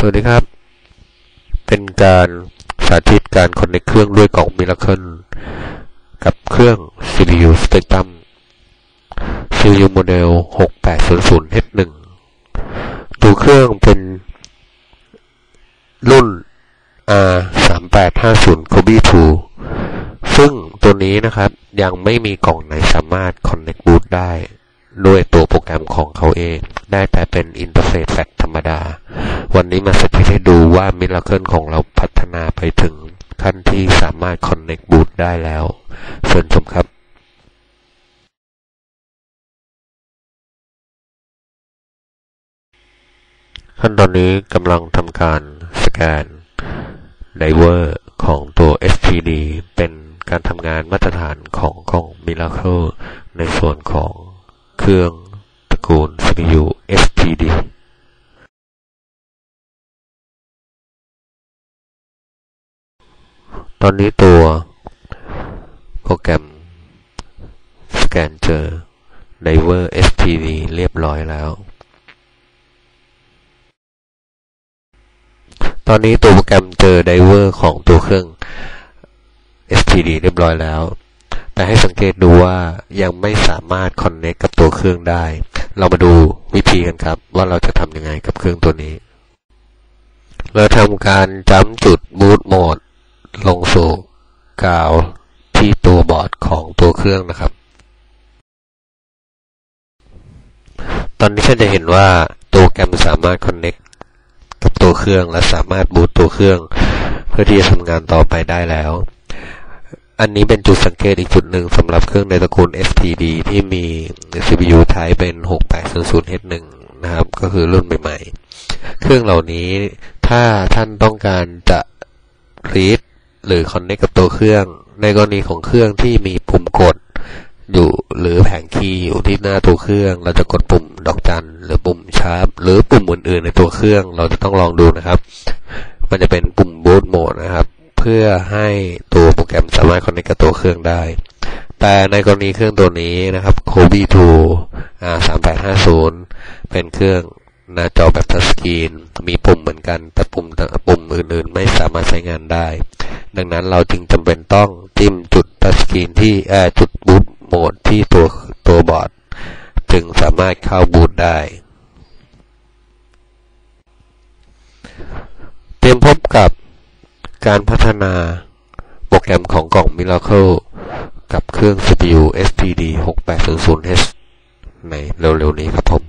สวัสดีครับ เป็นการสาธิตการคอนเนคเครื่องด้วยกล่อง Miracle กับเครื่อง CPU Spectrum CPU Model 6800H1 ตัวเครื่องเป็นรุ่น R3850 Kobe 2ซึ่งตัวนี้นะครับยังไม่มีกล่องไหนสามารถ Connect Boot ได้ ด้วยตัวโปรแกรมของเขาเอง ได้แต่เป็นอินเทอร์เฟซแฟกธรรมดา วันนี้มาสาธิตให้ดูว่ามิลเลอราเคิลของเราพัฒนาไปถึงขั้นที่สามารถ Connect Boot ได้แล้วเชิญชมครับขั้นตอนนี้กำลังทำการสแกนไดเวอร์ของตัว SPD เป็นการทำงานมาตรฐานของกล่อง Miracle ในส่วนของเครื่องตระกูล CPU SPD ตอนนี้ตัวโปรแกรมสแกนเจอไดเวอร์ SPD เรียบร้อยแล้ว ตอนนี้ตัวโปรแกรมเจอไดเวอร์ของตัวเครื่อง SPD เรียบร้อยแล้ว แต่ให้สังเกตดูว่ายังไม่สามารถคอนเน c กับตัวเครื่องได้ เรามาดูวิธีกันครับ ว่าเราจะทำยังไงกับเครื่องตัวนี้ เราทำการจัมจุดบูตโหมด ลงสู่กาวที่ตัวบอร์ดของตัวเครื่องนะครับ ตอนนี้ท่านจะเห็นว่าตัวแกรมสามารถคอนเน c กับตัวเครื่องและสามารถบูตตัวเครื่อง เพื่อที่จะทำงานต่อไปได้แล้ว อันนี้เป็นจุดสังเกตอีกจุดหนึ่งสำหรับเครื่องในตระกูล STD ที่มี CPU Type เป็น 6800H1 นะครับ ก็คือรุ่นใหม่ๆ เครื่องเหล่านี้ถ้าท่านต้องการจะ read หรือ connect กับตัวเครื่อง ในกรณีของเครื่องที่มีปุ่มกดอยู่หรือแผงคีย์อยู่ที่หน้าตัวเครื่อง เราจะกดปุ่มดอกจันหรือปุ่มชาร์ปหรือปุ่มอื่นๆ ในตัวเครื่องเราจะต้องลองดูนะครับ มันจะเป็นปุ่ม boot mode นะครับ เพื่อให้ตัวโปรแกรมสามารถ connect กับตัวเครื่องได้ แต่ในกรณีเครื่องตัวนี้นะครับ Kobe 2 R3850 เป็นเครื่องหน้าจอแบบทัชสกรีนมีปุ่มเหมือนกัน แต่ปุ่มปุ่มอื่นๆ ไม่สามารถใช้งานได้ ดังนั้นเราจึงจำเป็นต้องจิ้มจุดทัชสกรีนที่แอจุดบูตโหมดที่ตัวตัวบอร์ดจึงสามารถเข้าบูตได้ เตรียมพบกับการพัฒนาโปรแกรมของกล่อง Miracle กับเครื่อง CPU SPD 6800H ในเร็วๆนี้ครับผม